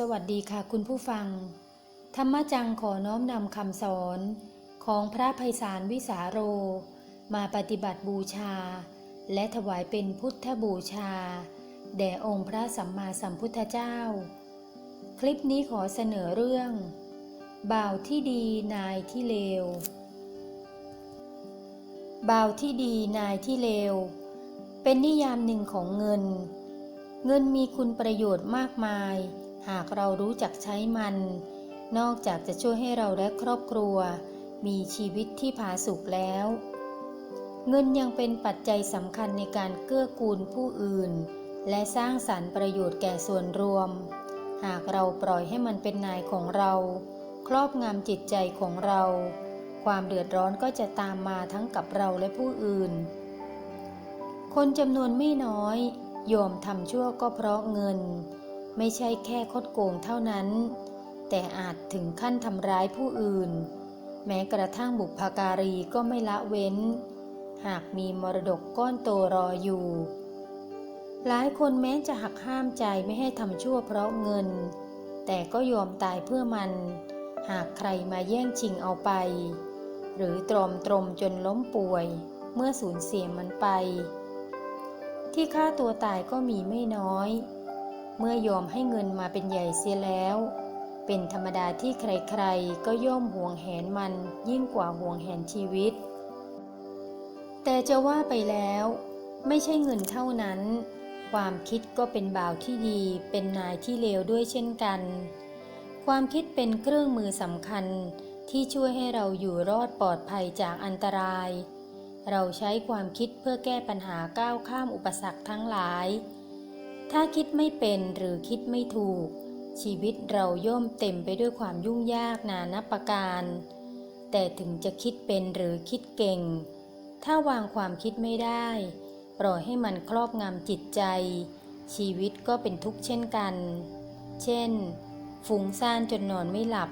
สวัสดีค่ะคุณผู้ฟัง ธรรมจังขอน้อมนำคำสอนของพระภัยสารวิสาโร มาปฏิบัติบูชา และถวายเป็นพุทธบูชา แด่องค์พระสัมมาสัมพุทธเจ้า คลิปนี้ขอเสนอเรื่อง บ่าวที่ดีนายที่เลว บ่าวที่ดีนายที่เลว เป็นนิยามหนึ่งของเงิน เงินมีคุณประโยชน์มากมาย หากเรารู้จักใช้มัน นอกจากจะช่วยให้เราและครอบครัว มีชีวิตที่ผาสุกแล้ว เงินยังเป็นปัจจัยสำคัญในการเกื้อกูลผู้อื่น และสร้างสรรค์ประโยชน์แก่ส่วนรวม หากเราปล่อยให้มันเป็นนายของเรา ครอบงำจิตใจของเรา ความเดือดร้อนก็จะตามมาทั้งกับเราและผู้อื่น คนจำนวนไม่น้อยยอมทำชั่วก็เพราะเงิน ไม่ใช่แค่คดโกงเท่านั้น แต่อาจถึงขั้นทำร้ายผู้อื่น แม้กระทั่งบุพการีก็ไม่ละเว้น หากมีมรดกก้อนโตรออยู่ หลายคนแม้จะหักห้ามใจไม่ให้ทำชั่วเพราะเงิน แต่ก็ยอมตายเพื่อมัน หากใครมาแย่งชิงเอาไป หรือตรอมตรมจนล้มป่วย เมื่อสูญเสียมันไป ที่ฆ่าตัวตายก็มีไม่น้อย เมื่อยอมให้เงินมาเป็นใหญ่เสียแล้ว เป็นธรรมดาที่ใครๆ ก็ย่อมห่วงแหนมันยิ่งกว่าห่วงแหนชีวิต แต่จะว่าไปแล้ว ไม่ใช่เงินเท่านั้น ความคิดก็เป็นบ่าวที่ดี เป็นนายที่เลวด้วยเช่นกัน ความคิดเป็นเครื่องมือสำคัญที่ช่วยให้เราอยู่รอดปลอดภัยจากอันตราย เราใช้ความคิดเพื่อแก้ปัญหาก้าวข้ามอุปสรรคทั้งหลาย ถ้าคิดไม่เป็นหรือคิดไม่ถูก ชีวิตเราย่อมเต็มไปด้วยความยุ่งยากนานับประการ แต่ถึงจะคิดเป็นหรือคิดเก่ง ถ้าวางความคิดไม่ได้ ปล่อยให้มันครอบงำจิตใจ ชีวิตก็เป็นทุกข์เช่นกัน เช่น ฟุ้งซ่านจนนอนไม่หลับ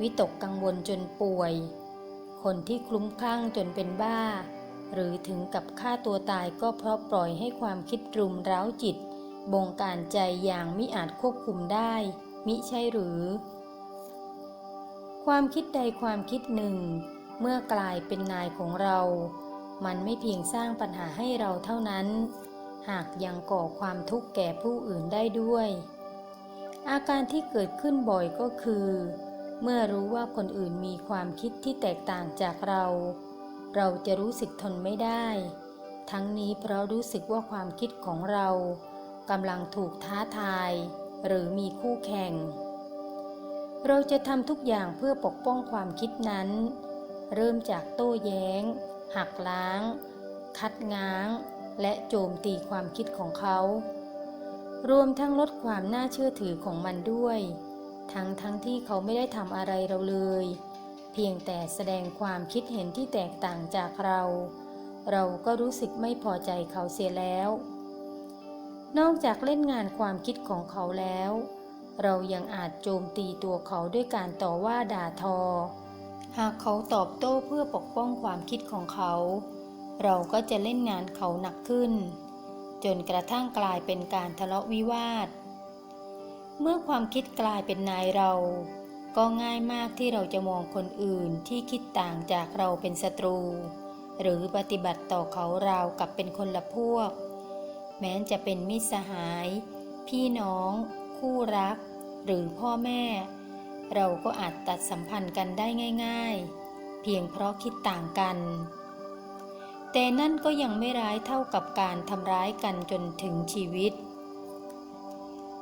วิตกกังวลจนป่วย คนที่คลุ้มคลั่งจนเป็นบ้า หรือถึงกับฆ่าตัวตายก็เพราะปล่อยให้ความคิดรุมเร้าจิต บงการใจอย่างมิอาจควบคุมได้ มิใช่หรือ ความคิดใดความคิดหนึ่ง เมื่อกลายเป็นนายของเรา มันไม่เพียงสร้างปัญหาให้เราเท่านั้น หากยังก่อความทุกข์แก่ผู้อื่นได้ด้วย อาการที่เกิดขึ้นบ่อยก็คือ เมื่อรู้ว่าคนอื่นมีความคิดที่แตกต่างจากเรา เราจะรู้สึกทนไม่ได้ ทั้งนี้เพราะรู้สึกว่าความคิดของเรา กำลังถูกท้าทาย หรือมีคู่แข่ง เราจะทำทุกอย่างเพื่อปกป้องความคิดนั้น เริ่มจากโต้แย้ง หักล้าง คัดง้าง และโจมตีความคิดของเขา รวมทั้งลดความน่าเชื่อถือของมันด้วย ทั้งทั้งที่เขาไม่ได้ทำอะไรเราเลย เพียงแต่แสดงความคิดเห็นที่แตกต่างจากเรา เราก็รู้สึกไม่พอใจเขาเสียแล้ว นอกจากเล่นงานความคิดของเขาแล้ว เรายังอาจโจมตีตัวเขาด้วยการต่อว่าด่าทอ หากเขาตอบโต้เพื่อปกป้องความคิดของเขา เราก็จะเล่นงานเขาหนักขึ้น จนกระทั่งกลายเป็นการทะเลาะวิวาท เมื่อความคิดกลายเป็นนายเรา ก็ง่ายมากที่เราจะมองคนอื่นที่คิดต่างจากเราเป็นศัตรู หรือปฏิบัติต่อเขาราวกับเป็นคนละพวก แม้จะเป็นมิตรสหาย พี่น้อง คู่รัก หรือพ่อแม่ เราก็อาจตัดสัมพันธ์กันได้ง่ายๆ เพียงเพราะคิดต่างกัน แต่นั่นก็ยังไม่ร้ายเท่ากับการทำร้ายกันจนถึงชีวิต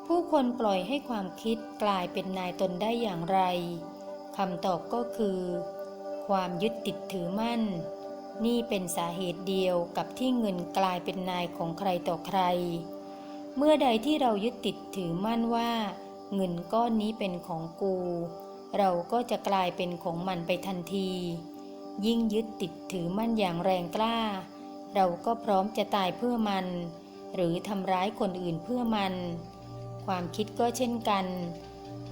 ผู้คนปล่อยให้ความคิดกลายเป็นนายตนได้อย่างไรคำตอบก็คือ ความยึดติดถือมั่น นี่เป็นสาเหตุเดียวกับที่เงินกลายเป็นนายของใครต่อใคร เมื่อใดที่เรายึดติดถือมั่นว่า เงินก้อนนี้เป็นของกู เราก็จะกลายเป็นของมันไปทันที ยิ่งยึดติดถือมั่นอย่างแรงกล้า เราก็พร้อมจะตายเพื่อมัน หรือทำร้ายคนอื่นเพื่อมัน ความคิดก็เช่นกัน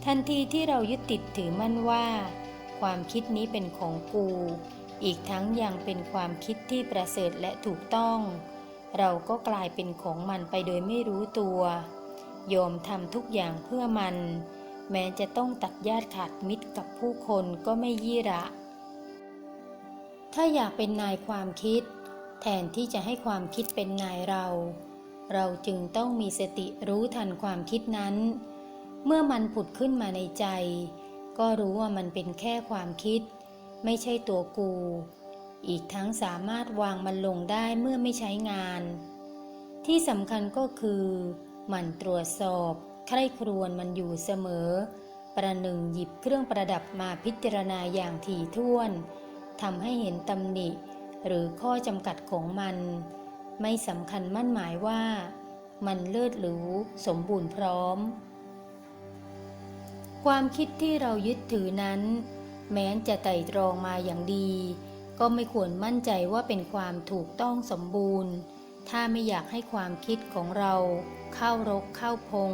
ทันทีที่เรายึดติดถือมั่นว่า ความคิดนี้เป็นของกู อีกทั้งยังเป็นความคิดที่ประเสริฐและถูกต้อง เราก็กลายเป็นของมันไปโดยไม่รู้ตัว ยอมทำทุกอย่างเพื่อมัน แม้จะต้องตัดญาติขาดมิตรกับผู้คนก็ไม่ยี่ระ ถ้าอยากเป็นนายความคิด แทนที่จะให้ความคิดเป็นนายเรา เราจึงต้องมีสติรู้ทันความคิดนั้น เมื่อมันผุดขึ้นมาในใจ ก็รู้ว่ามันเป็นแค่ความคิด ไม่ใช่ตัวกู อีกทั้งสามารถวางมันลงได้เมื่อไม่ใช้งาน ที่สำคัญก็คือหมั่นตรวจสอบ ใคร่ครวญมันอยู่เสมอ ประหนึ่งหยิบเครื่องประดับมาพิจารณาอย่างถี่ถ้วนทำให้เห็นตำหนิ หรือข้อจำกัดของมัน ไม่สำคัญมั่นหมายว่า มันเลิศหรูสมบูรณ์พร้อม ความคิดที่เรายึดถือนั้น แม้จะไต่ตรองมาอย่างดี ก็ไม่ควรมั่นใจว่าเป็นความถูกต้องสมบูรณ์ ถ้าไม่อยากให้ความคิดของเราเข้ารกเข้าพง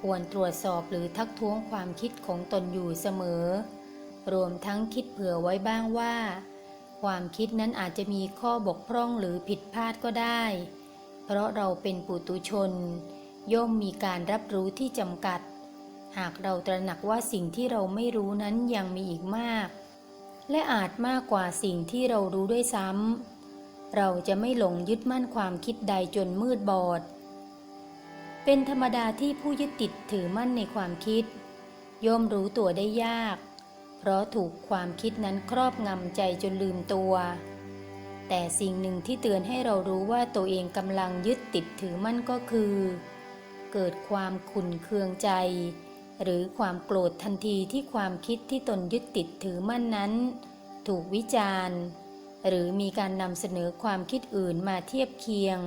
ควรตรวจสอบหรือทักท้วงความคิดของตนอยู่เสมอ รวมทั้งคิดเผื่อไว้บ้างว่า ความคิดนั้นอาจจะมีข้อบกพร่องหรือผิดพลาดก็ได้ เพราะเราเป็นปุตุชน ย่อมมีการรับรู้ที่จำกัด หากเราตระหนักว่าสิ่งที่เราไม่รู้นั้นยังมีอีกมาก และอาจมากกว่าสิ่งที่เรารู้ด้วยซ้ำเราจะไม่หลงยึดมั่นความคิดใดจนมืดบอด เป็นธรรมดาที่ผู้ยึดติดถือมั่นในความคิด ย่อมรู้ตัวได้ยาก เพราะถูกความคิดนั้นครอบงำใจจนลืมตัว แต่สิ่งหนึ่งที่เตือนให้เรารู้ว่าตัวเองกำลังยึดติดถือมั่นก็คือ เกิดความขุ่นเคืองใจ หรือความโกรธทันทีที่ความคิดที่ตนยึดติดถือมั่นนั้น ถูกวิจารณ์ หรือมีการนำเสนอความคิดอื่นมาเทียบเคียง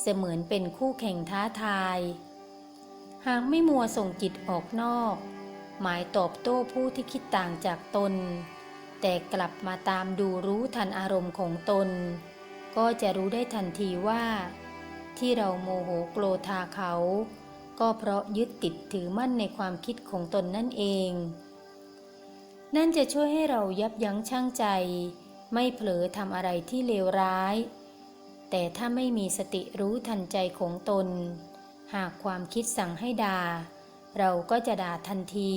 เสมือนเป็นคู่แข่งท้าทาย หากไม่มัวส่งจิตออกนอก หมายตอบโต้ผู้ที่คิดต่างจากตน แต่กลับมาตามดูรู้ทันอารมณ์ของตน ก็จะรู้ได้ทันทีว่า ที่เราโมโหโกรธาเขา ก็เพราะยึดติดถือมั่นในความคิดของตนนั่นเอง นั่นจะช่วยให้เรายับยั้งชั่งใจ ไม่เผลอทำอะไรที่เลวร้าย แต่ถ้าไม่มีสติรู้ทันใจของตน หากความคิดสั่งให้ด่า เราก็จะด่าทันที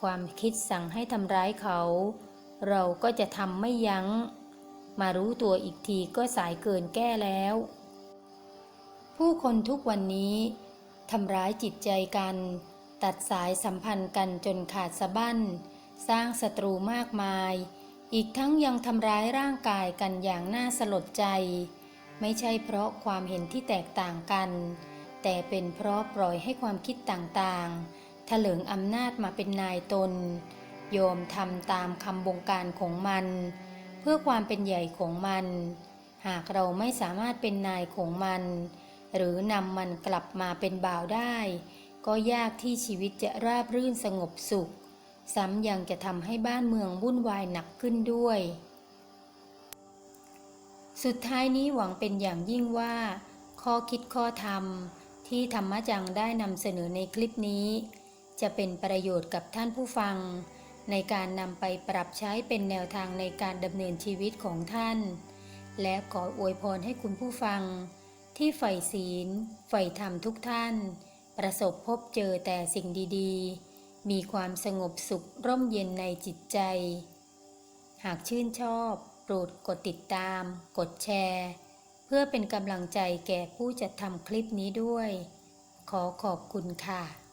ความคิดสั่งให้ทำร้ายเขา เราก็จะทำไม่ยัง้ง มารู้ตัวอีกทีก็สายเกินแก้แล้ว ผู้คนทุกวันนี้ ทำร้ายจิตใจกัน ตัดสายสัมพันธ์กันจนขาดสะบั้น สร้างศัตรูมากมาย อีกทั้งยังทำร้ายร่างกายกันอย่างน่าสลดใจ ไม่ใช่เพราะความเห็นที่แตกต่างกัน แต่เป็นเพราะปล่อยให้ความคิดต่างๆถลิงอำนาจมาเป็นนายตน โยมทำตามคำบงการของมัน เพื่อความเป็นใหญ่ของมัน หากเราไม่สามารถเป็นนายของมัน หรือนำมันกลับมาเป็นบ่าวได้ ก็ยากที่ชีวิตจะราบรื่นสงบสุข ซ้ำยังจะทำให้บ้านเมืองวุ่นวายหนักขึ้นด้วย สุดท้ายนี้หวังเป็นอย่างยิ่งว่า ข้อคิดข้อธรรมที่ธรรมจังได้นำเสนอในคลิปนี้ จะเป็นประโยชน์กับท่านผู้ฟัง ในการนำไปปรับใช้เป็นแนวทางในการดำเนินชีวิตของท่าน และขออวยพรให้คุณผู้ฟัง ที่ใฝ่ศีลใฝ่ธรรมทุกท่าน ประสบพบเจอแต่สิ่งดีๆ มีความสงบสุขร่มเย็นในจิตใจ หากชื่นชอบ โปรดกดติดตาม กดแชร์ เพื่อเป็นกำลังใจแก่ผู้จัดทำคลิปนี้ด้วย ขอขอบคุณค่ะ